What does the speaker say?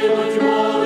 Сила тьма.